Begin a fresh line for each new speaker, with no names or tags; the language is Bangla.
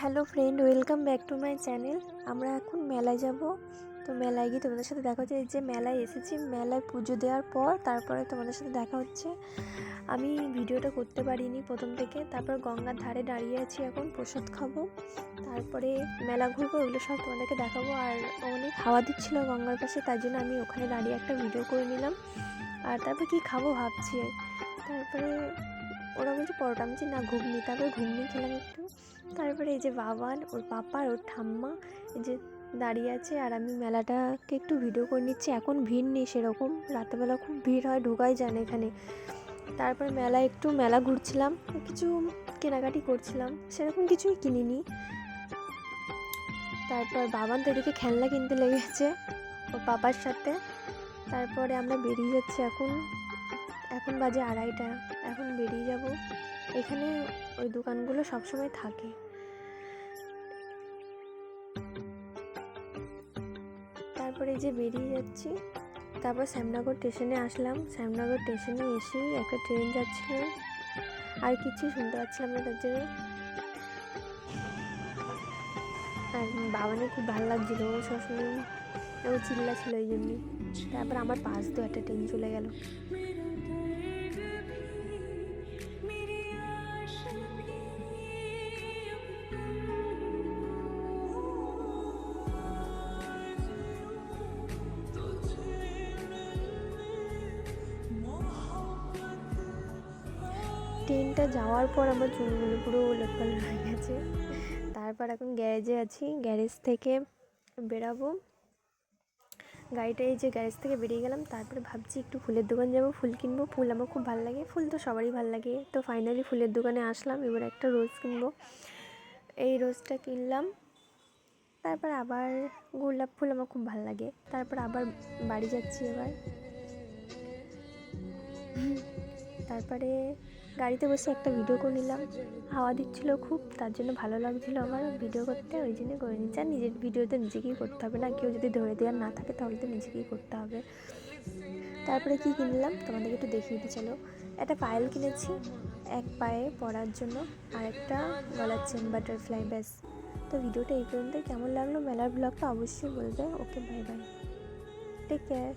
Hello friend, welcome back to my channel. আমরা এখন মেলায় যাব। তো মেলায় গিয়ে তোমাদের সাথে দেখা হচ্ছে যে মেলায় এসেছি, মেলায় পুজো দেওয়ার পর তারপরে তোমাদের সাথে দেখা হচ্ছে। আমি ভিডিওটা করতে পারিনি প্রথম থেকে, তারপর গঙ্গার ধারে দাঁড়িয়ে আছি এখন, প্রসাদ খাব, তারপরে মেলা ঘুরবো ওগুলো সব তোমাদেরকে দেখাবো। আর অনেক হাওয়া দিচ্ছিল গঙ্গার পাশে, তার জন্য আমি ওখানে দাঁড়িয়ে একটা ভিডিও করে নিলাম। আর তারপর কি খাব ভাবছি। তারপরে ওরা বলছে, পরোটা আমি না, ঘুগনি তারপরে ঘুগনি খেলাম একটু। তারপরে এই যে বাবান, ওর পাপা ওর ঠাম্মা এই যে দাঁড়িয়ে আছে, আর আমি মেলাটাকে একটু ভিডিও করে নিচ্ছি। এখন ভিড় নেই সেরকম, রাতেবেলা খুব ভিড় হয়, ঢোকাই যান এখানে। তারপরে মেলায় একটু মেলা ঘুরছিলাম, কিছু কেনাকাটি করছিলাম, সেরকম কিছুই কিনিনি। তারপর বাবান তো এদিকে খেলনা কিনতে লেগেছে, ওর পাপার সাথে। তারপরে আমরা বেরিয়ে যাচ্ছি এখন এখন বাজে আড়াইটা, এখন বেরিয়ে যাব। এখানে ওই দোকানগুলো সবসময় থাকে। তারপরে এই যে বেরিয়ে যাচ্ছি, তারপর শ্যামনগর স্টেশনে আসলাম। শ্যামনগর স্টেশনে এসেই একটা ট্রেন যাচ্ছিল। আর কিছু শুনতে পাচ্ছিলাম না তার জন্য। আর বাবানে খুব ভালো লাগছিল সবসময়। ও চিল্লা ছিল ওই জন্যই তারপর আমার পাশ দিয়ে একটা ট্রেন চলে গেল। ট্রেনটা যাওয়ার পর আমার চুলগুলো পুরো উলটপালট হয়ে গেছে। তারপর এখন গ্যারেজে আছি। গ্যারেজ থেকে বেরাবো। গাড়িটা এই যে গ্যারেজ থেকে বেরিয়ে গেলাম। তারপরে ভাবছি একটু ফুলের দোকান যাব। ফুল কিনবো। ফুল আমার খুব ভালো লাগে। ফুল তো সবারই ভালো লাগে। তো ফাইনালি ফুলের দোকানে আসলাম। এবার একটা রোজ কিনবো। এই রোজটা কিনলাম। তারপর আবার গোলাপ ফুল আমার খুব ভালো লাগে। তারপর আবার বাড়ি যাচ্ছি এবার। তারপরে গাড়িতে বসে একটা ভিডিও করে নিলাম। হাওয়া দিচ্ছিল খুব, তার জন্য ভালো লাগছিল আমার। ভিডিও করতে ওই জন্য করে নিচ্ছি। আর নিজের ভিডিও তো নিজেকেই করতে হবে না। কেউ যদি ধরে দেওয়ার না থাকে, তাহলে তো নিজেকেই করতে হবে। তারপরে কি কিনলাম? তোমাদেরকে একটু দেখিয়ে দিই, চলো। একটা পায়েল কিনেছি, এক পায়ে পরার জন্য, আর একটা গলার চেন বাটারফ্লাই ব্যাস। তো ভিডিওটা এই পর্যন্ত কেমন লাগল? মেলার ব্লগটা অবশ্যই বলবে। Okay bye bye take care